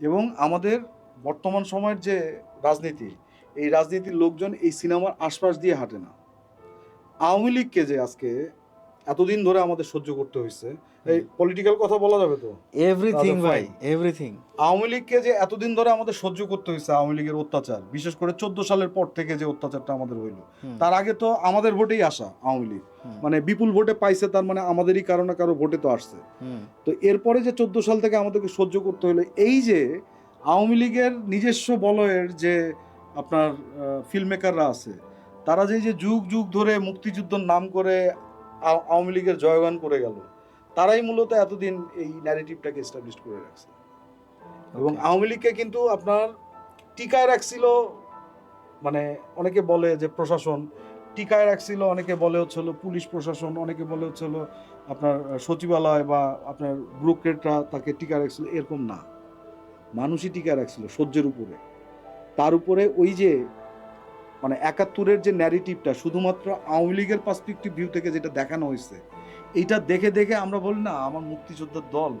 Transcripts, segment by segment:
এবং আমাদের বর্তমান সময়ের যে রাজনীতি, এই রাজনীতির লোকজন এই সিনেমার আশপাশ দিয়ে হাঁটে না। আওয়ামী লীগকে যে আজকে এতদিন ধরে আমাদের সহ্য করতে হয়েছে। এই পলিটিক্যাল কথা বলা যাবে তো? এভরিথিং ভাই এভরিথিং আওয়ামী লীগকে যে এতদিন ধরে আমাদের সহ্য করতে হয়েছে আওয়ামী লীগের অত্যাচার বিশেষ করে চোদ্দ সালের পর থেকে যে অত্যাচারটা আমাদের হইল তার আগে তো আমাদের ভোটেই আসা আওয়ামী লীগ। মানে বিপুল ভোটে পাইছে তার মানে আমাদেরই কারও না কারও ভোটে তো আসছে। তো এরপরে যে চোদ্দ সাল থেকে আমাদেরকে সহ্য করতে হলো এই যে আওয়ামী লীগের নিজস্ব বলয়ের যে আপনার ফিল্ম মেকাররা আছে তারা যে যে যুগ যুগ ধরে মুক্তিযুদ্ধর নাম করে আওয়ামী লীগের জয়গান করে গেল। তারাই মূলত এতদিন এই ন্যারেটিভটাকে এস্টাবলিশ করে রাখছে। এবং আওয়ামী লীগকে কিন্তু আপনার টিকায় রাখছিল মানে অনেকে বলে যে প্রশাসন টিকায় রাখছিল অনেকে বলে হচ্ছে পুলিশ প্রশাসন অনেকে বলে হচ্ছে হলো আপনার সচিবালয় বা আপনার ব্রোকেটরা তাকে টিকা রাখছিল এরকম না। মানুষই টিকা রাখছিল সহ্যের উপরে। তার উপরে ওই যে মানে একাত্তরের যে ন্যারেটিভটা শুধুমাত্র আওয়ামী লীগের পার্সপেক্টিভ ভিউ থেকে যেটা দেখানো হয়েছে এইটা দেখে দেখে আমরা বলি না আমার মুক্তিযোদ্ধার দল।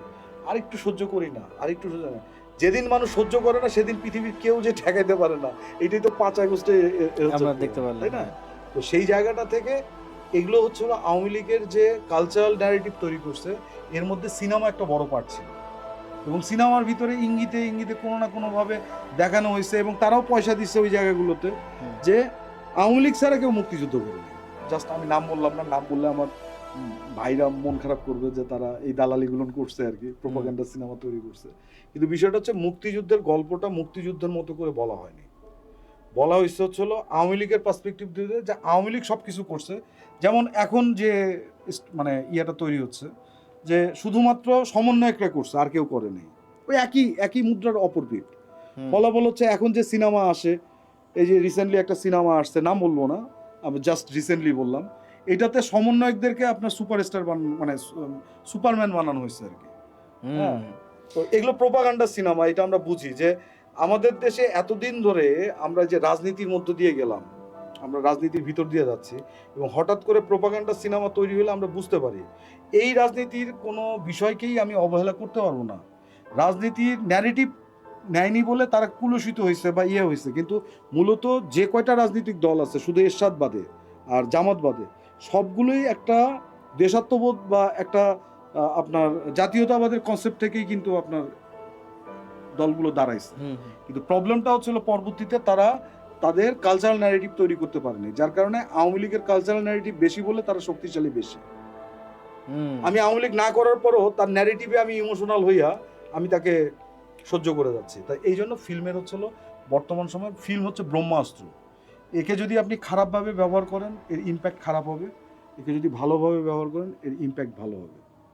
আরেকটু সহ্য করি না আরেকটু সহ্য না। যেদিন মানুষ সহ্য করে না সেদিন পৃথিবীর কেউ যে ঠেকাইতে পারে না। এটাই তো পাঁচ আগস্টে আমরা দেখতে পারলাম। তাই না? তো সেই জায়গাটা থেকে এগুলো হচ্ছে আওয়ামী লীগের যে কালচারাল ন্যারেটিভ তৈরি করছে এর মধ্যে সিনেমা একটা বড় পার্ট ছিল। এবং সিনেমার ভিতরে ইঙ্গিতে ইঙ্গিতে কোনো না কোনোভাবে দেখানো হয়েছে এবং তারাও পয়সা দিচ্ছে ওই জায়গাগুলোতে যে আওয়ামী লীগ ছাড়া কেউ মুক্তিযুদ্ধ করবে জাস্ট আমি নাম বললাম না নাম বললে আমার ভাইরা মন খারাপ করবে যে তারা এই দালালিগুলো করছে আর কি প্রোপাগান্ডা সিনেমা তৈরি করছে। কিন্তু বিষয়টা হচ্ছে মুক্তিযুদ্ধের গল্পটা মুক্তিযুদ্ধের মতো করে বলা হয়নি। বলা হয়েছে হচ্ছে হলো আওয়ামী লীগের পার্সপেক্টিভ দিয়ে যে আওয়ামী লীগ সব কিছু করছে। যেমন এখন যে মানে ইয়েটা তৈরি হচ্ছে যে শুধুমাত্র সমন্বয়করা করছে আর কেউ করে নেই ওই একই একই মুদ্রার অপর পিঠ। ফলাফল হচ্ছে এখন যে সিনেমা আসে এই যে রিসেন্টলি একটা সিনেমা আসছে নাম বলব না আমি জাস্ট রিসেন্টলি বললাম এটাতে সমন্বয়কদেরকে আপনার সুপারস্টার বান মানে সুপারম্যান বানানো হয়েছে আর কি হ্যাঁ। তো এগুলো প্রোপাগান্ডা সিনেমা এটা আমরা বুঝি যে আমাদের দেশে এতদিন ধরে আমরা যে রাজনীতির মধ্য দিয়ে গেলাম আমরা রাজনীতির ভিতর দিয়ে যাচ্ছি এবং হঠাৎ করে প্রোপাগান্ডা সিনেমা তৈরি হলে আমরা বুঝতে পারি এই রাজনীতির কোনো বিষয়কেই আমি অবহেলা করতে পারব না রাজনীতির ন্যারেটিভ নেয়নি বলে তারা কুলসিত হয়েছে বা ইয়ে হয়েছে কিন্তু মূলত যে কয়টা রাজনৈতিক দল আছে শুধু এরশাদ বাদে আর জামাত বাদে সবগুলোই একটা দেশাত্মবোধ বা একটা আপনার জাতীয়তাবাদের কনসেপ্ট থেকেই কিন্তু আপনার দলগুলো দাঁড়াইছে। কিন্তু প্রবলেমটা হচ্ছিল পরবর্তীতে তারা তাদের কালচারাল ন্যারেটিভ তৈরি করতে পারেনি যার কারণে আওয়ামী লীগের কালচারাল ন্যারেটিভ বেশি বলে তারা শক্তিশালী বেশি। আমি আওয়ামী লীগ না করার পরও তার ন্যারেটিভে আমি ইমোশনাল হইয়া আমি তাকে সহ্য করে যাচ্ছি। তাই এই জন্য ফিল্মের হচ্ছিল বর্তমান সময় ফিল্ম হচ্ছে ব্রহ্মাস্ত্র। একে যদি আপনি খারাপভাবে ব্যবহার করেন এর ইম্প্যাক্ট খারাপ হবে। একে যদি ভালোভাবে ব্যবহার করেন এর ইম্প্যাক্ট ভালো হবে।